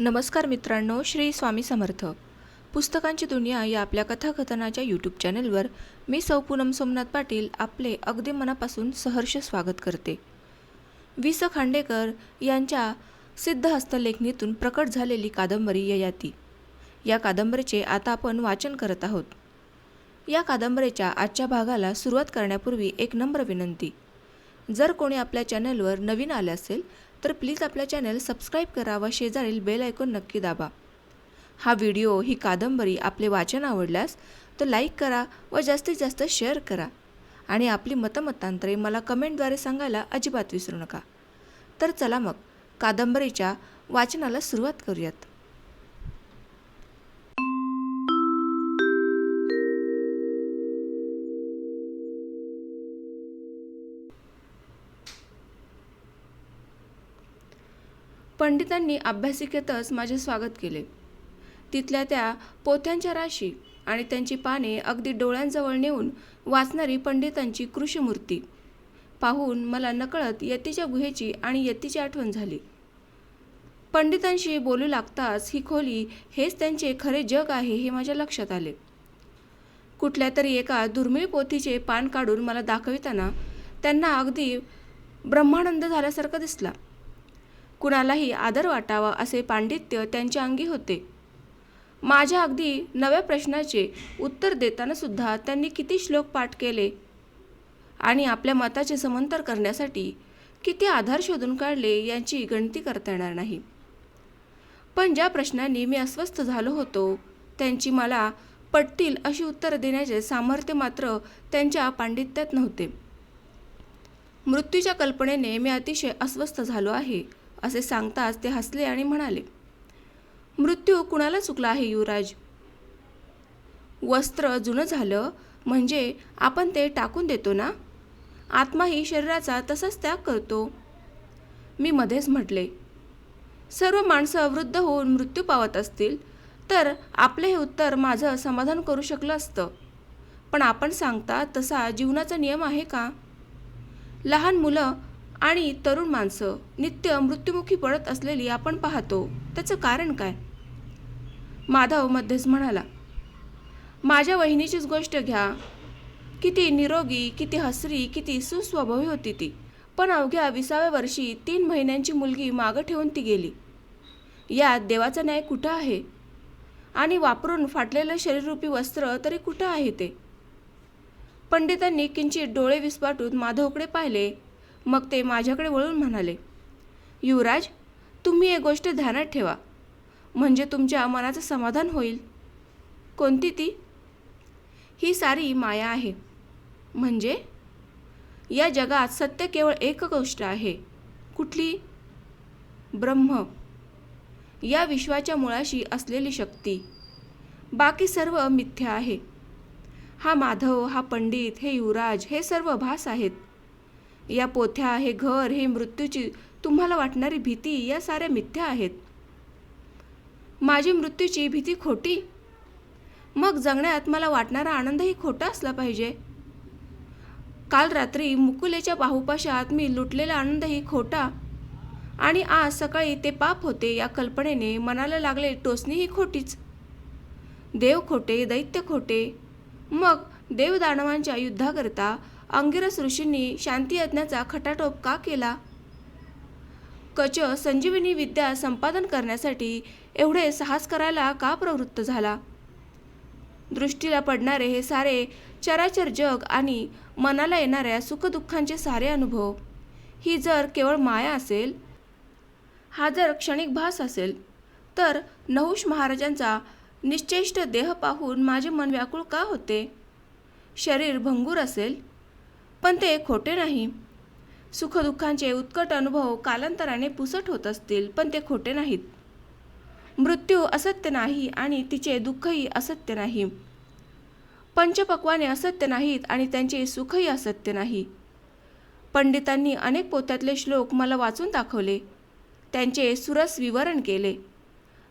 नमस्कार मित्रांनो श्री स्वामी समर्थ. पुस्तकांची दुनिया या आपल्या कथाकथनाच्या यूट्यूब चॅनलवर मी सौ पूनम सोमनाथ पाटील आपले अगदी मनापासून सहर्ष स्वागत करते. वि स खांडेकर यांच्या सिद्धहस्तलेखणीतून प्रकट झालेली कादंबरी ययाती. या कादंबरीचे आता आपण वाचन करत आहोत. या कादंबरीच्या आजच्या भागाला सुरुवात करण्यापूर्वी एक नम्र विनंती. जर कोणी आपल्या चॅनलवर नवीन आले असेल तर प्लीज आपल्या चॅनल सबस्क्राईब करा व शेजारील बेल ऐकून नक्की दाबा. हा व्हिडिओ ही कादंबरी आपले वाचन आवडल्यास तर लाईक करा व जास्तीत जास्त शेअर करा. आणि आपली मतमतांतरे मला कमेंटद्वारे सांगायला अजिबात विसरू नका. तर चला मग कादंबरीच्या वाचनाला सुरुवात करूयात. पंडितांनी अभ्यासिकेतच माझे स्वागत केले. तिथल्या त्या पोथ्यांच्या राशी आणि त्यांची पाने अगदी डोळ्यांजवळ नेऊन वाचणारी पंडितांची कृषीमूर्ती. पाहून मला नकळत यतीच्या गुहेची आणि यतीची आठवण झाली. पंडितांशी बोलू लागताच ही खोली हेच त्यांचे खरे जग आहे हे माझ्या लक्षात आले. कुठल्या तरी एका दुर्मिळ पोथीचे पान काढून मला दाखविताना त्यांना अगदी ब्रह्मानंद झाल्यासारखा दिसला. कुणालाही आदर वाटावा असे पांडित्य त्यांच्या अंगी होते. माझ्या अगदी नव्या प्रश्नाचे उत्तर देतानासुद्धा त्यांनी किती श्लोक पाठ केले. आणि आपल्या मताचे समंतर करण्यासाठी किती आधार शोधून काढले यांची गणती करता येणार नाही. पण ज्या प्रश्नांनी मी अस्वस्थ झालो होतो त्यांची मला पटतील अशी उत्तर देण्याचे सामर्थ्य मात्र त्यांच्या पांडित्यात नव्हते. मृत्यूच्या कल्पनेने मी अतिशय अस्वस्थ झालो आहे. असे सांगताच ते हसले आणि म्हणाले मृत्यू कुणाला चुकला आहे युवराज? वस्त्र जुनं झालं म्हणजे आपण ते टाकून देतो ना? आत्माही शरीराचा तसाच त्याग करतो. मी मध्येच म्हटले सर्व माणसं वृद्ध होऊन मृत्यू पावत असतील तर आपले हे उत्तर माझं समाधान करू शकलं असतं. पण आपण सांगता तसा जीवनाचा नियम आहे का? लहान मुलं आणि तरुण माणसं नित्य मृत्युमुखी पडत असलेली आपण पाहतो. त्याचं कारण काय? माधव मध्येच म्हणाला माझ्या वहिनीचीच गोष्ट घ्या. किती निरोगी किती हसरी किती सुस्वभावी होती ती. पण अवघ्या विसाव्या वर्षी तीन महिन्यांची मुलगी मागं ठेवून ती गेली. यात देवाचा न्याय कुठं आहे? आणि वापरून फाटलेलं शरीररूपी वस्त्र तरी कुठं आहे ते? पंडितांनी किंचित डोळे विस्पाटून माधवकडे पाहिले. मग ते माझ्याकडे वळून म्हणाले युवराज तुम्ही एक गोष्ट ध्यानात ठेवा. म्हणजे तुमच्या मनाचं समाधान होईल. कोणती ती? ही सारी माया आहे. म्हणजे? या जगात सत्य केवळ एक गोष्ट आहे. कुठली? ब्रह्म. या विश्वाच्या मुळाशी असलेली शक्ती. बाकी सर्व मिथ्या आहे. हा माधव हा पंडित हे युवराज हे सर्व भास आहेत. या पोथ्या हे घर हे मृत्यूची तुम्हाला वाटणारी भीती या साऱ्या मिथ्या आहेत. माझी मृत्यूची भीती खोटी? मग जगण्यात मला वाटणारा आनंदही खोटा असला पाहिजे. काल रात्री मुकुलेच्या बाहुपाशात मी लुटलेला आनंदही खोटा. आणि आज सकाळी ते पाप होते या कल्पनेने मनाला लागले टोचणी ही खोटीच. देव खोटे दैत्य खोटे. मग देवदानवांच्या युद्धाकरता अंगिरस ऋषींनी शांतीयज्ञाचा खटाटोप का केला. कच संजीवनी विद्या संपादन करण्यासाठी एवढे साहस करायला का प्रवृत्त झाला? दृष्टीला पडणारे हे सारे चराचर जग आणि मनाला येणाऱ्या सुखदुःखांचे सारे अनुभव. ही जर केवळ माया असेल हा जर क्षणिक भास असेल तर नहुष महाराजांचा निश्चेष्ट देह पाहून माझे मन व्याकुळ का होते? शरीर भंगूर असेल पण ते खोटे नाही. सुखदुःखांचे उत्कट अनुभव कालांतराने पुसट होत असतील पण ते खोटे नाहीत. मृत्यू असत्य नाही आणि तिचे दुःखही असत्य नाही. पंचपक्वाने असत्य नाहीत आणि त्यांचे सुखही असत्य नाही. पंडितांनी अनेक पोत्यातले श्लोक मला वाचून दाखवले. त्यांचे सुरस विवरण केले.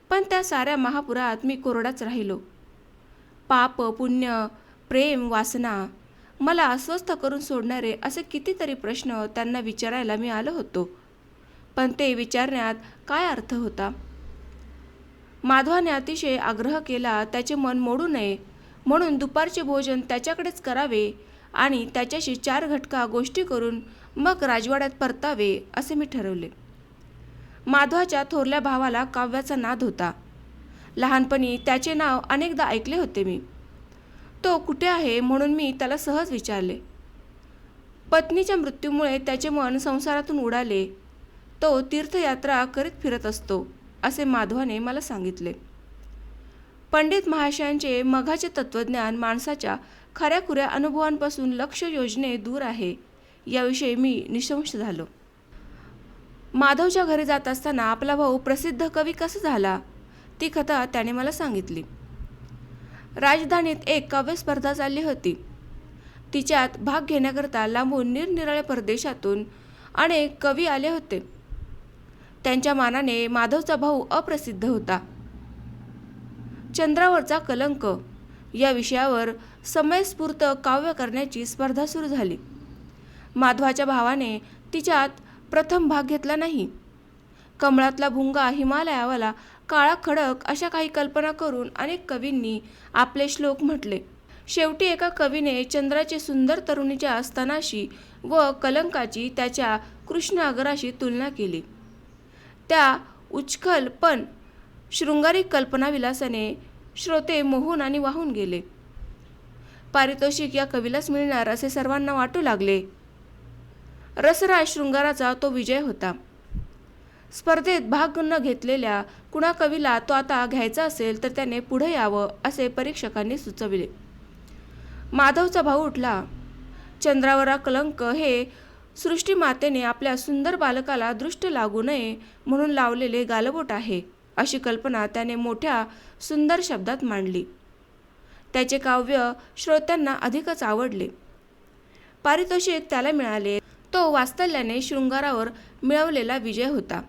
पण त्या साऱ्या महापुरात मी कोरडाच राहिलो. पाप पुण्य प्रेम वासना मला अस्वस्थ करून सोडणारे असे कितीतरी प्रश्न त्यांना विचारायला मी आलो होतो. पण ते विचारण्यात काय अर्थ होता? माधवाने अतिशय आग्रह केला त्याचे मन मोडू नये. म्हणून दुपारचे भोजन त्याच्याकडेच करावे आणि त्याच्याशी चार घटका गोष्टी करून मग राजवाड्यात परतावे असे मी ठरवले. माधवाच्या थोरल्या भावाला काव्याचा नाद होता. लहानपणी त्याचे नाव अनेकदा ऐकले होते मी. तो कुठे आहे म्हणून मी त्याला सहज विचारले. पत्नीच्या मृत्यूमुळे त्याचे मन संसारातून उडाले. तो तीर्थयात्रा करीत फिरत असतो असे माधवाने मला सांगितले. पंडित महाशयांचे मघाचे तत्त्वज्ञान माणसाच्या खऱ्याखुऱ्या अनुभवांपासून लक्ष योजने दूर आहे याविषयी मी निशंश झालो. माधवच्या घरी जात असताना आपला भाऊ प्रसिद्ध कवी कसा झाला ती कथा त्याने मला सांगितली. राजधानीत एक काव्य स्पर्धा चालली होती. तिच्यात भाग घेण्याकरता लांबून निरनिराळ्या परदेशातून अनेक कवी आले होते. त्यांच्या मानाने माधवचा भाऊ अप्रसिद्ध होता. चंद्रावरचा कलंक या विषयावर समयस्फूर्त काव्य करण्याची स्पर्धा सुरू झाली. माधवाच्या भावाने तिच्यात प्रथम भाग घेतला नाही. कमळातला भुंगा हिमालयावाला काळा खडक अशा काही कल्पना करून अनेक कवींनी आपले श्लोक म्हटले. शेवटी एका कवीने चंद्राचे सुंदर तरुणीच्या स्तनाशी व कलंकाची त्याच्या कृष्णागराशी तुलना केली. त्या उच्खल पण शृंगारिक कल्पनाविलासाने श्रोते मोहून आणि वाहून गेले. पारितोषिक या कवीलाच मिळणार असे सर्वांना वाटू लागले. रसराज शृंगाराचा तो विजय होता. स्पर्धेत भाग न घेतलेल्या कुणा कवीला तो आता घ्यायचा असेल तर त्याने पुढे यावं असे परीक्षकांनी सुचविले. माधवचा भाऊ उठला. चंद्रावरा कलंक हे सृष्टीमातेने आपल्या सुंदर बालकाला दृष्ट लागू नये म्हणून लावलेले गालबोट आहे अशी कल्पना त्याने मोठ्या सुंदर शब्दात मांडली. त्याचे काव्य श्रोत्यांना अधिकच आवडले. पारितोषिक त्याला मिळाले. तो वास्तल्याने शृंगारावर मिळवलेला विजय होता.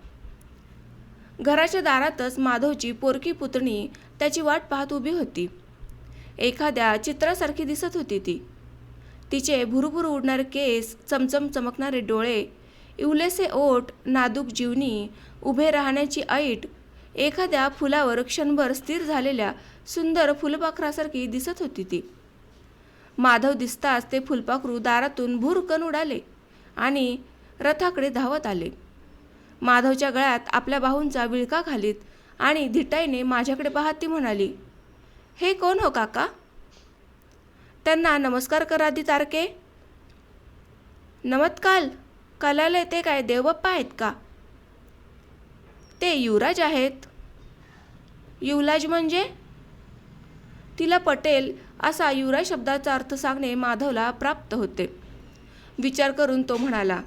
घराच्या दारातच माधवची पोरकी पुतणी त्याची वाट पाहत उभी होती. एखाद्या चित्रासारखी दिसत होती ती. तिचे भुरभुर उडणारे केस चमचम चमकणारे डोळे इवलेसे ओठ नादूक जीवनी उभे राहण्याची ऐट एखाद्या फुलावर क्षणभर स्थिर झालेल्या सुंदर फुलपाखरासारखी दिसत होती ती. माधव दिसताच ते फुलपाखरू दारातून भुरकन उडाले आणि रथाकडे धावत आले. माधवच्या गळ्यात आपल्या बाहूंचा विळका घालीत आणि धिटाईने माझ्याकडे पाहत ती म्हणाली हे कोण हो काका? त्यांना नमस्कार करा दी तारके. नमत्काल कलालय ते काय देवबाप्पा आहेत का? ते युवराज आहेत. युवराज म्हणजे? तिला पटेल असा युवराज शब्दाचा अर्थ सांगणे माधवला प्राप्त होते. विचार करून तो म्हणाला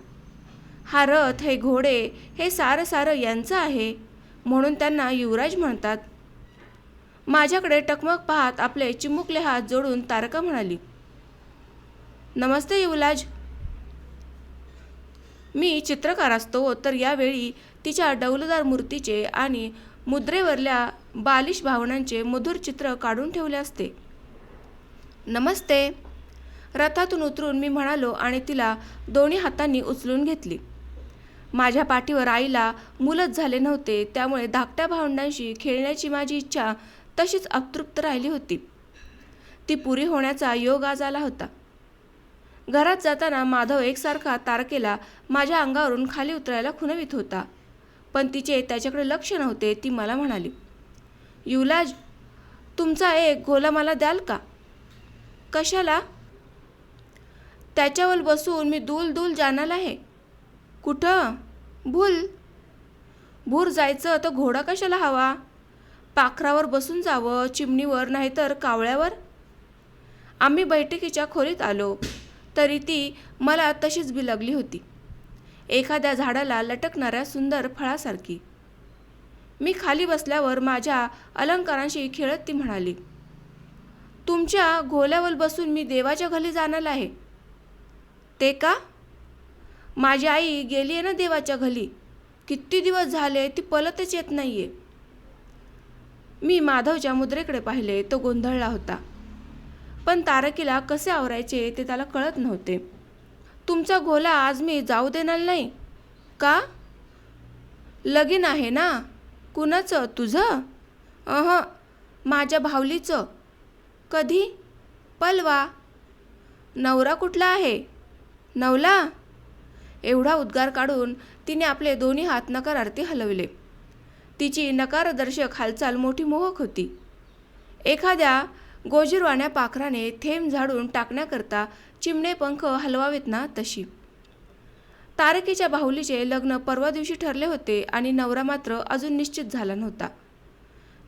हा रथ हे घोडे हे सारं सारं यांचं आहे म्हणून त्यांना युवराज म्हणतात. माझ्याकडे टकमक पाहत आपले चिमुकले हात जोडून तारका म्हणाली. नमस्ते युवराज. मी चित्रकार असतो तर यावेळी तिच्या डौलदार मूर्तीचे आणि मुद्रेवरल्या बालिश भावनांचे मधुर चित्र काढून ठेवले असते. नमस्ते. रथातून उतरून मी म्हणालो आणि तिला दोन्ही हातांनी उचलून घेतली. माझ्या पाठीवर आईला मुलंच झाले नव्हते त्यामुळे धाकट्या भावंडांशी खेळण्याची माझी इच्छा तशीच अतृप्त राहिली होती. ती पुरी होण्याचा योग आज आला होता. घरात जाताना माधव एकसारखा तारकेला माझ्या अंगावरून खाली उतरायला खुनवीत होता पण तिचे त्याच्याकडे लक्ष नव्हते ती मला म्हणाली युवराज तुमचा एक गोला मला द्याल का? कशाला? त्याच्यावर बसून मी दूल दूल जाणार आहे. कुठं? भूल. भूर जायचं तर घोडा कशाला हवा? पाखरावर बसून जावं चिमणीवर नाहीतर कावळ्यावर? आम्ही बैठकीच्या खोलीत आलो. तरी ती मला तशीच बिलगली होती. एखाद्या झाडाला लटकणाऱ्या सुंदर फळासारखी. मी खाली बसल्यावर माझ्या अलंकारांशी खेळत ती म्हणाली तुमच्या घोल्यावर बसून मी देवाच्या घरी जाणार आहे. ते का? माझी आई गेली आहे ना देवाच्या घरी. किती दिवस झाले ती पलतच येत नाही आहे मी माधवच्या मुद्रेकडे पाहिले तो गोंधळला होता. पण तारकीला कसे आवरायचे ते त्याला कळत नव्हते. तुमचा घोला आज मी जाऊ देणार नाही. का? लगीन आहे ना? कुणाचं? तुझं? अह माझ्या भावलीचं. कधी? पलवा. नवरा कुठला आहे? नवला? एवढा उद्गार काढून तिने आपले दोन्ही हात नकारार्थी हलवले. तिची नकारदर्शक हालचाल मोठी मोहक होती. एखाद्या गोजिरवाण्या पाखराने थेंब झाडून टाकण्याकरता चिमणे पंख हलवावेत ना तशी. तारकेच्या बाहुलीचे लग्न परवा दिवशी ठरले होते आणि नवरा मात्र अजून निश्चित झाला नव्हता.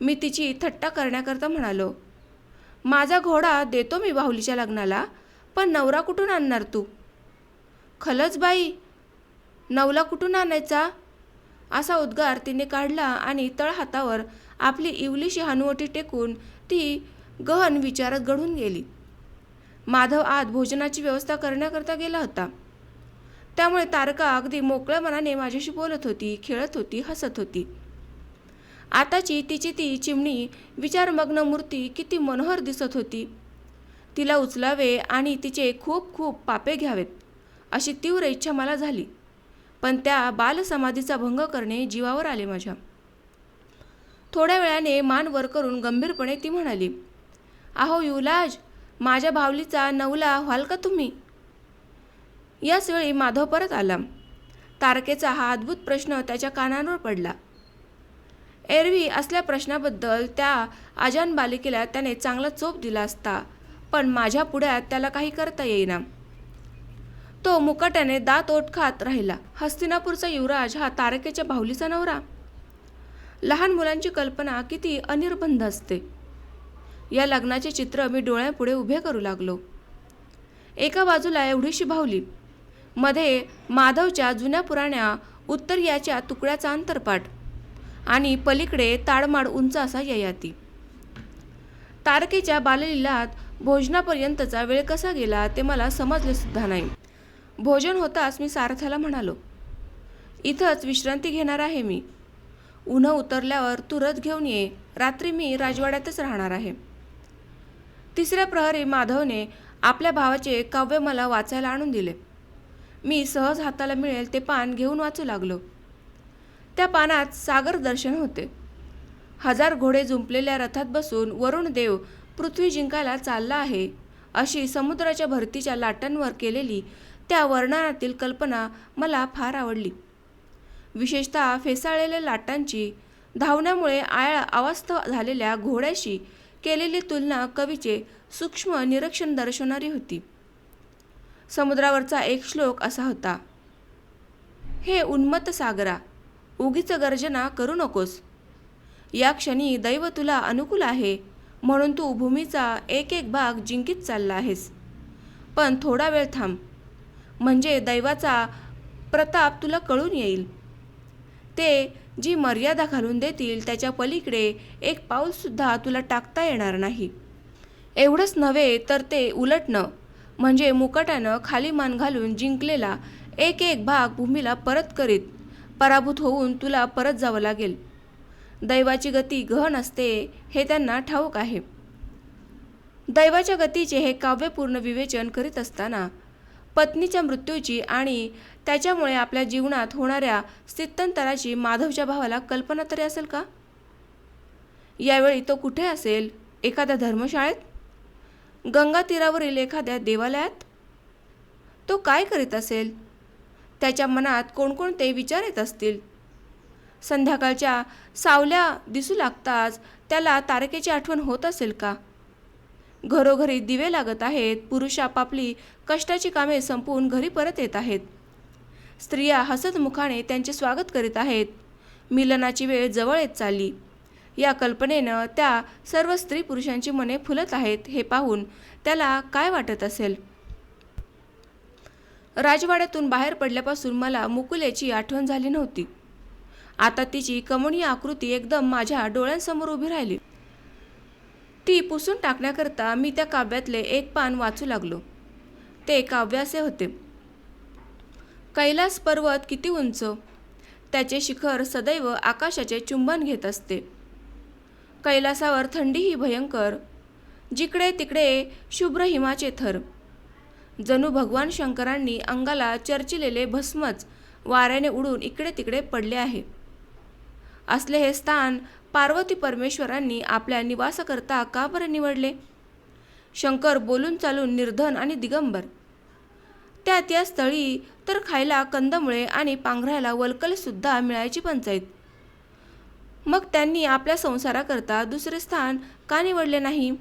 मी तिची थट्टा करण्याकरता म्हणालो माझा घोडा देतो मी बाहुलीच्या लग्नाला पण नवरा कुठून आणणार तू? खलच बाई नवला कुठून आणायचा? असा उद्गार तिने काढला आणि तळहातावर आपली इवलीशी हनुवटी टेकून ती गहन विचारात घडून गेली. माधव आत भोजनाची व्यवस्था करण्याकरता गेला होता. त्यामुळे तारका अगदी मोकळ्या मनाने माझ्याशी बोलत होती खेळत होती हसत होती. आताची तिची ती चिमणी विचारमग्न मूर्ती किती मनोहर दिसत होती. तिला उचलावे आणि तिचे खूप खूप पापे घ्यावेत अशी तीव्र इच्छा मला झाली. पण त्या बालसमाधीचा भंग करणे जीवावर आले माझ्या. थोड्या वेळाने मान वर करून गंभीरपणे ती म्हणाली अहो युलाज माझ्या भावलीचा नवला व्हाल का तुम्ही? याच वेळी माधव परत आला. तारकेचा हा अद्भुत प्रश्न त्याच्या कानांवर पडला. एरवी असल्या प्रश्नाबद्दल त्या आजान बालिकेला त्याने चांगला चोप दिला असता पण माझ्या पुढ्यात त्याला काही करता येईना. तो मुकाट्याने दात ओट खात राहिला. हस्तिनापूरचा युवराज हा तारकेच्या बाहुलीचा नवरा लहान मुलांची कल्पना किती अनिर्बंध असते. या लग्नाचे चित्र मी डोळ्यापुढे उभे करू लागलो. एका बाजूला एवढीशी बाहुली. मध्ये माधवच्या जुन्या पुराण्या उत्तर याच्या तुकड्याचा अंतरपाठ आणि पलीकडे ताडमाड उंच असा ययाती. तारकेच्या बाललीलात भोजनापर्यंतचा वेळ कसा गेला ते मला समजले सुद्धा नाही. भोजन होताच मी सारथ्याला म्हणालो इथंच विश्रांती घेणार आहे मी. उन्हं उतरल्यावर तू रथ घेऊन ये रात्री मी राजवाड्यातच राहणार आहे. तिसऱ्या प्रहरी माधवने आपल्या भावाचे काव्य मला वाचायला आणून दिले. मी सहज हाताला मिळेल ते पान घेऊन वाचू लागलो. त्या पानात सागर दर्शन होते. हजार घोडे जुंपलेल्या रथात बसून वरुण देव पृथ्वी जिंकायला चालला आहे अशी समुद्राच्या भरतीच्या लाटांवर केलेली त्या वर्णनातील कल्पना मला फार आवडली. विशेषतः फेसाळलेल्या लाटांची धावण्यामुळे आळ अवस्थ झालेल्या घोड्याशी केलेली तुलना कवीचे सूक्ष्म निरीक्षण दर्शवणारी होती. समुद्रावरचा एक श्लोक असा होता हे उन्मत्त सागरा उगीच गर्जना करू नकोस. या क्षणी दैव तुला अनुकूल आहे म्हणून तू भूमीचा एक एक भाग जिंकीत चालला आहेस. पण थोडा वेळ थांब. म्हणजे दैवाचा प्रताप तुला कळून येईल. ते जी मर्यादा घालून देतील त्याच्या पलीकडे एक पाऊलसुद्धा तुला टाकता येणार नाही. एवढंच नव्हे तर ते उलटणं म्हणजे मुकटानं खाली मान घालून जिंकलेला एक एक भाग भूमीला परत करीत पराभूत होऊन तुला परत जावं लागेल. दैवाची गती गहन असते हे त्यांना ठाऊक आहे. दैवाच्या गतीचे हे काव्यपूर्ण विवेचन करीत असताना पत्नीच्या मृत्यूची आणि त्याच्यामुळे आपल्या जीवनात होणाऱ्या स्थित्यंतराची माधवच्या भावाला कल्पना तरी असेल का? यावेळी तो कुठे असेल? एखाद्या धर्मशाळेत? गंगा तीरावरील एखाद्या देवालयात? तो काय करीत असेल? त्याच्या मनात कोणकोणते विचार येत असतील? संध्याकाळच्या सावल्या दिसू लागताच त्याला तारकेची आठवण होत असेल का? घरोघरी दिवे लागत आहेत पुरुष आपापली कष्टाची कामे संपवून घरी परत येत आहेत. स्त्रिया हसत मुखाने त्यांचे स्वागत करीत आहेत. मिलनाची वेळ जवळ येत चालली. या कल्पनेनं त्या सर्व स्त्री पुरुषांची मने फुलत आहेत हे पाहून त्याला काय वाटत असेल? राजवाड्यातून बाहेर पडल्यापासून मला मुकुलेची आठवण झाली नव्हती. आता तिची कमनीय आकृती एकदम माझ्या डोळ्यांसमोर उभी राहिली. ती पुसून टाकण्याकरता मी त्या काव्यातले एक पान वाचू लागलो. ते काव्य असे होते. कैलास पर्वत किती उंच? त्याचे शिखर सदैव आकाशाचे चुंबन घेत असते. कैलासावर थंडीही भयंकर जिकडे तिकडे शुभ्र हिमाचे थर. जणू भगवान शंकरांनी अंगाला चर्चिलेले भस्मच वाऱ्याने उडून इकडे तिकडे पडले आहे. असले हे स्थान पार्वती परमेश्वरांनी आपल्या निवासाकरता का बरं निवडले? शंकर बोलून चालून निर्धन आणि दिगंबर. त्यात या स्थळी तर खायला कंदमुळे आणि पांघरायला वलकलसुद्धा मिळायची पंचायत मग त्यांनी आपल्या संसाराकरता दुसरे स्थान का निवडले नाही?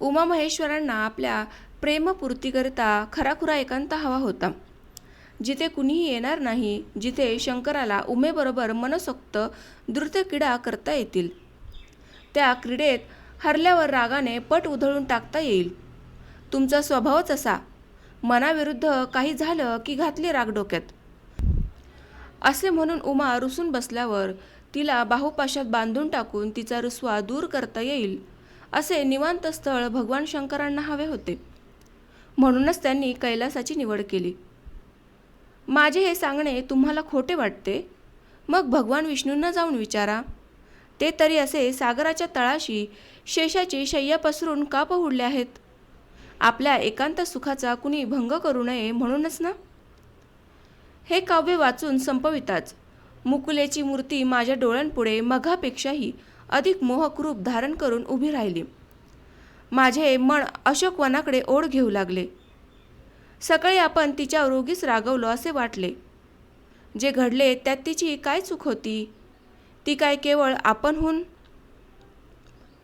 उमा महेश्वरांना आपल्या प्रेमपूर्तीकरिता खराखुरा एकांत हवा होता. जिथे कुणीही येणार नाही जिथे शंकराला उमेबरोबर मनसोक्त द्रुतक्रीडा करता येतील. त्या क्रीडेत हरल्यावर रागाने पट उधळून टाकता येईल. तुमचा स्वभावच असा. मनाविरुद्ध काही झालं की घातली राग डोक्यात. असे म्हणून उमा रुसून बसल्यावर तिला बाहुपाशात बांधून टाकून तिचा रुसवा दूर करता येईल असे निवांत स्थळ भगवान शंकरांना हवे होते. म्हणूनच त्यांनी कैलासाची निवड केली. माझे हे सांगणे तुम्हाला खोटे वाटते? मग भगवान विष्णूंना जाऊन विचारा. ते तरी असे सागराच्या तळाशी शेषाची शय्या पसरून का पहुडले आहेत. आपल्या एकांत सुखाचा कुणी भंग करू नये म्हणूनच ना? हे काव्य वाचून संपविताच. मुकुलेची मूर्ती माझ्या डोळ्यांपुढे मघापेक्षाही अधिक मोहक रूप धारण करून उभी राहिली. माझे मन अशोकवनाकडे ओढ घेऊ लागले. सकाळी आपण तिच्यावर उगीच रागवलो असे वाटले. जे घडले त्यात तिची काय चूक होती? ती काय केवळ आपणहून?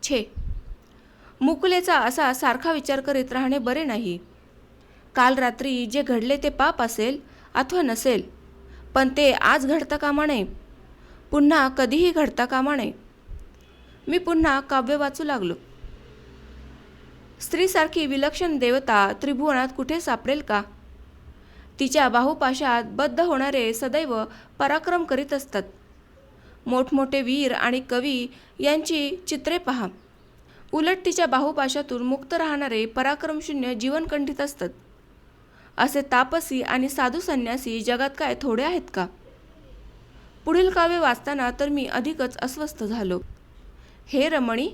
छे. मुकुलेचा असा सारखा विचार करीत राहणे बरे नाही. काल रात्री जे घडले ते पाप असेल अथवा नसेल पण ते आज घडता कामा नये पुन्हा कधीही घडता कामा नये मी पुन्हा काव्य वाचू लागलो. स्त्रीसारखी विलक्षण देवता त्रिभुवनात कुठे सापडेल का? तिच्या बाहुपाशात बद्ध होणारे सदैव पराक्रम करीत असतात. मोठमोठे वीर आणि कवी यांची चित्रे पहा. उलट तिच्या बाहुपाशातून मुक्त राहणारे पराक्रमशून्य जीवन कंठित असतात. असे तापसी आणि साधू संन्यासी जगात काय थोडे आहेत का? पुढील काव्य वाचताना तर मी अधिकच अस्वस्थ झालो. हे रमणी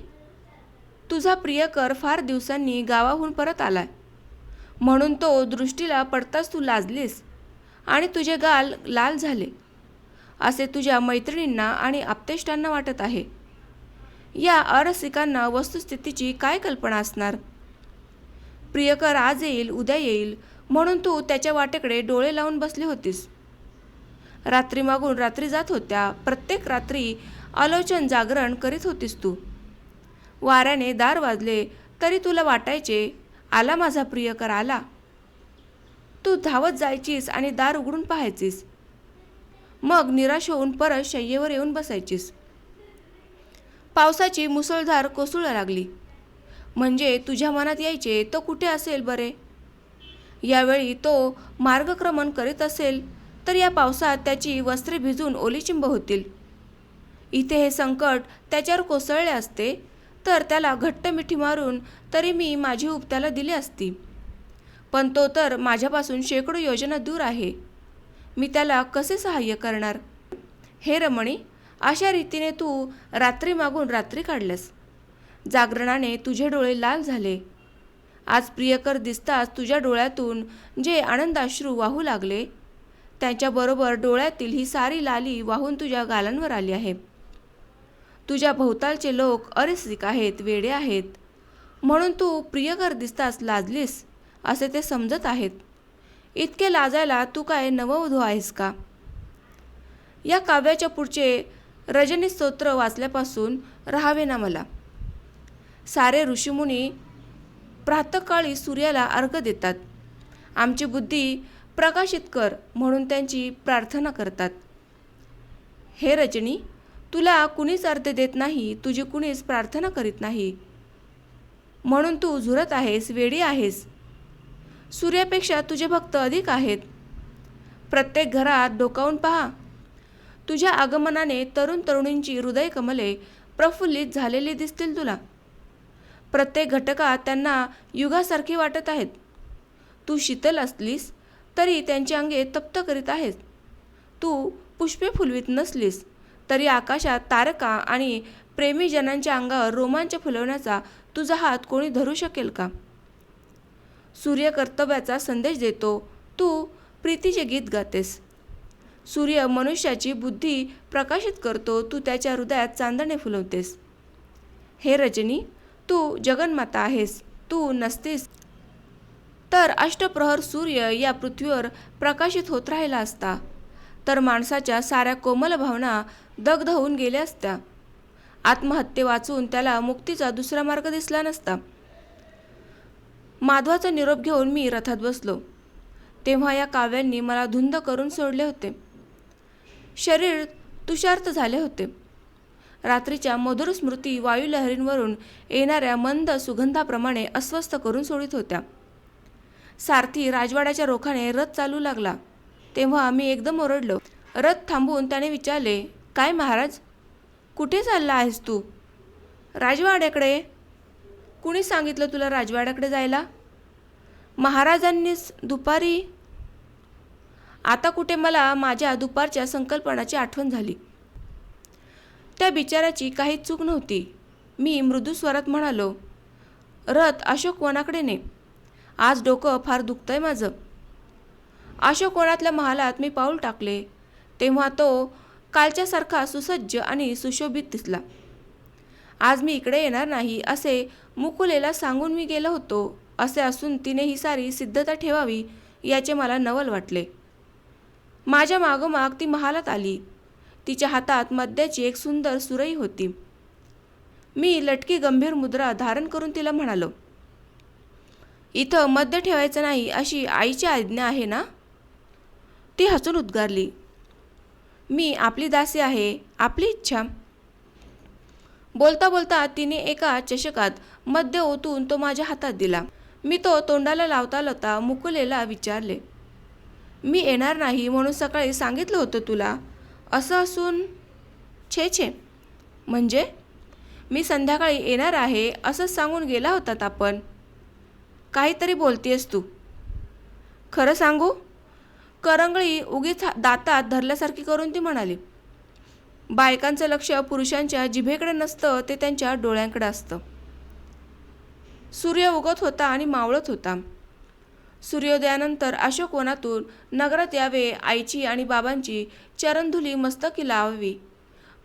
तुझा प्रियकर फार दिवसांनी गावाहून परत आलाय. म्हणून तो दृष्टीला पडताच तू लाजलीस आणि तुझे गाल लाल झाले असे तुझ्या मैत्रिणींना आणि आप्तेष्टांना वाटत आहे. या अरसिकांना वस्तुस्थितीची काय कल्पना असणार? प्रियकर आज येईल उद्या येईल म्हणून तू त्याच्या वाटेकडे डोळे लावून बसली होतीस. रात्री मागून रात्री जात होत्या प्रत्येक रात्री आलोचन जागरण करीत होतीस तू. वाऱ्याने दार वाजले तरी तुला वाटायचे आला माझा प्रियकर आला. तू धावत जायचीस आणि दार उघडून पाहायचीस. मग निराश होऊन परत शय्येवर येऊन बसायचीस. पावसाची मुसळधार कोसळू लागली. म्हणजे तुझ्या मनात यायचे तो कुठे असेल बरे? यावेळी तो मार्गक्रमण करीत असेल तर या पावसात त्याची वस्त्रे भिजून ओलीचिंब होतील. इथे हे संकट त्याच्यावर कोसळले असते तर त्याला घट्ट मिठी मारून तरी मी माझी उपत्याला दिली असती. पण तो तर माझ्यापासून शेकडो योजना दूर आहे. मी त्याला कसे सहाय्य करणार? हे रमणी अशा रीतीने तू रात्री मागून रात्री काढल्यास जागरणाने तुझे डोळे लाल झाले. आज प्रियकर दिसताच तुझ्या डोळ्यातून जे आनंदाश्रू वाहू लागले त्यांच्याबरोबर डोळ्यातील ही सारी लाली वाहून तुझ्या गालांवर आली आहे. तुझ्या भोवतालचे लोक अरसिक आहेत वेडे आहेत. म्हणून तू प्रियकर दिसताच लाजलीस असे ते समजत आहेत. इतके लाजायला तू काय नववधू आहेस का? या काव्याच्या पुढचे रजनी स्तोत्र वाचल्यापासून राहावे ना मला. सारे ऋषीमुनी प्रातकाळी सूर्याला अर्घ देतात. आमची बुद्धी प्रकाशित कर म्हणून त्यांची प्रार्थना करतात. हे रजनी तुला कुणीच अर्थ देत नाही तुझी कुणीच प्रार्थना करीत नाही. म्हणून तू झुरत आहेस वेडी आहेस. सूर्यापेक्षा तुझे भक्त अधिक आहेत. प्रत्येक घरात डोकावून पहा. तुझ्या आगमनाने तरुण तरुणींची हृदय कमले प्रफुल्लित झालेली दिसतील तुला. प्रत्येक घटकात त्यांना युगासारखी वाटत आहेत. तू शीतल असलीस तरी त्यांची अंगे तप्त करीत आहेस तू पुष्पे फुलवीत नसलीस. तरी आकाशात तारका आणि प्रेमीजनांच्या अंगावर रोमांच फुलवण्याचा तुझा हात कोणी धरू शकेल का? सूर्य कर्तव्याचा संदेश देतो तू प्रीतीचे गीत गातेस. सूर्य मनुष्याची बुद्धी प्रकाशित करतो तू त्याच्या हृदयात चांदणे फुलवतेस. हे रजनी तू जगन्माता आहेस तू नसतेस. तर अष्टप्रहर सूर्य या पृथ्वीवर प्रकाशित होत राहिला असता. तर माणसाच्या साऱ्या कोमल भावना दग्ध होऊन गेल्या असत्या. आत्महत्ये वाचून त्याला मुक्तीचा दुसरा मार्ग दिसला नसता. माधवाचा निरोप घेऊन मी रथात बसलो. तेव्हा या काव्यांनी मला धुंद करून सोडले होते. शरीर तुषार्त झाले होते. रात्रीच्या मधुर स्मृती वायुलहरींवरून येणाऱ्या मंद सुगंधाप्रमाणे अस्वस्थ करून सोडित होत्या. सारथी राजवाड्याच्या रोखाने रथ चालू लागला. तेव्हा मी एकदम ओरडलो. रथ थांबवून त्याने विचारले काय महाराज? कुठे चालला आहेस तू? राजवाड्याकडे? कुणी सांगितलं तुला राजवाड्याकडे जायला? महाराजांनीच दुपारी? आता कुठे मला माझ्या दुपारच्या संकल्पनाची आठवण झाली. त्या बिचाराची काही चूक नव्हती. मी मृदू स्वरात म्हणालो रथ अशोक वनाकडे ने. आज डोकं फार दुखतंय माझं. अशोक वनातल्या महालात मी पाऊल टाकले. तेव्हा तो कालच्यासारखा सुसज्ज आणि सुशोभित दिसला. आज मी इकडे येणार नाही असे मुकुलेला सांगून मी गेलो होतो. असे असून तिने ही सारी सिद्धता ठेवावी याचे मला नवल वाटले. माझ्या मागोमाग ती महालात आली. तिच्या हातात मद्याची एक सुंदर सुरई होती. मी लटकी गंभीर मुद्रा धारण करून तिला म्हणालो इथं मद्य ठेवायचं नाही अशी आईची आज्ञा आहे ना? ती हसून उद्गारली मी आपली दासी आहे आपली इच्छा. बोलता बोलता तिने एका चषकात मद्य ओतून तो माझ्या हातात दिला. मी तो तोंडाला लावता लावता मुकुलेला विचारले मी येणार नाही म्हणून सकाळी सांगितलं होतं तुला? असं असून छे छे. म्हणजे? मी संध्याकाळी येणार आहे असंच सांगून गेला होतात आपण. काहीतरी बोलतेस तू. खरं सांगू? करंगळी उगीच हा- दातात धरल्यासारखी करून ती म्हणाली. बायकांचं लक्ष पुरुषांच्या जिभेकडे नसतं ते त्यांच्या डोळ्यांकडे असतं. सूर्य उगत होता आणि मावळत होता. सूर्योदयानंतर अशोकवनातून नगरात यावे आईची आणि बाबांची चरणधुली मस्तकी लावावी.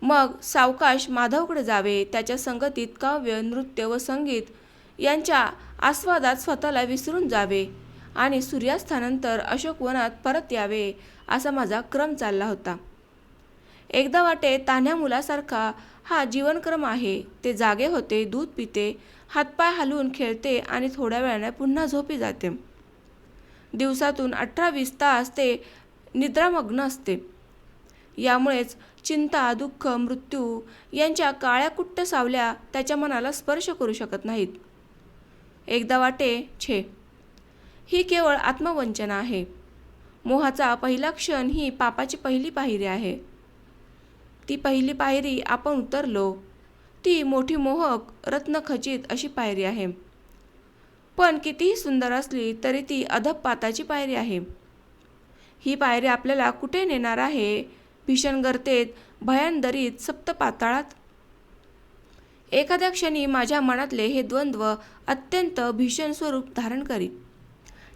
मग सावकाश माधवकडे जावे त्याच्या संगतीत काव्य नृत्य व संगीत यांच्या आस्वादात स्वतःला विसरून जावे. आणि सूर्यास्तानंतर अशोक वनात परत यावे असा माझा क्रम चालला होता. एकदा वाटे तान्ह्या मुलासारखा हा जीवनक्रम आहे. ते जागे होते दूध पिते हातपाय हलवून खेळते आणि थोड्या वेळाने पुन्हा झोपी जाते. दिवसातून अठरा वीस तास ते निद्रामग्न असते. यामुळेच चिंता दुःख मृत्यू यांच्या काळ्या कुट्ट सावल्या त्याच्या मनाला स्पर्श करू शकत नाहीत. एकदा वाटे छे. ही केवळ आत्मवंचना आहे. मोहाचा पहिला क्षण ही पापाची पहिली पायरी आहे. ती पहिली पायरी आपण उतरलो ती मोठी मोहक रत्नखचित अशी पायरी आहे. पण कितीही सुंदर असली तरी ती अधपाताची पायरी आहे. ही पायरी आपल्याला कुठे नेणार आहे? भीषण गर्तेत भयांदरीत सप्त पाताळात? एखाद्या क्षणी माझ्या मनातले हे द्वंद्व अत्यंत भीषण स्वरूप धारण करीत.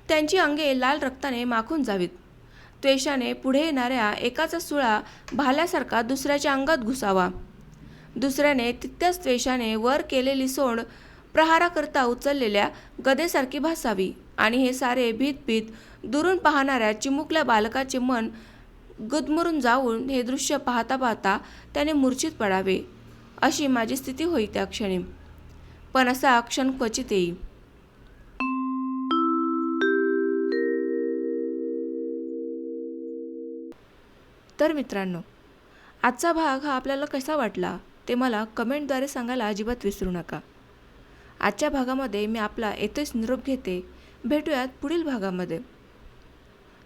त्यांची अंगे लाल रक्ताने माखून जावीत. त्वेषाने पुढे येणाऱ्या एकाचा सुळा भाल्यासारखा दुसऱ्याच्या अंगात घुसावा. दुसऱ्याने तितक्याच त्वेषाने वर केलेली सोंड प्रहाराकरता उचललेल्या गदेसारखी भासावी आणि हे सारे भीत भीत दुरून पाहणाऱ्या चिमुकल्या बालकाचे मन गुदमरून जाऊन हे दृश्य पाहता पाहता त्याने मूर्छित पडावे अशी माझी स्थिती होई त्या क्षणी. पण असा क्षण क्वचित येई. तर मित्रांनो आजचा भाग हा आपल्याला कसा वाटला ते मला कमेंटद्वारे सांगायला अजिबात विसरू नका. आजच्या भागामध्ये मी आपला येथेच निरोप घेते. भेटूयात पुढील भागामध्ये.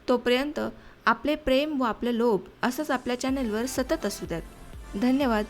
तोपर्यंत आपले प्रेम व आपले लोभ असंच आपल्या चॅनलवर सतत असू द्यात. धन्यवाद.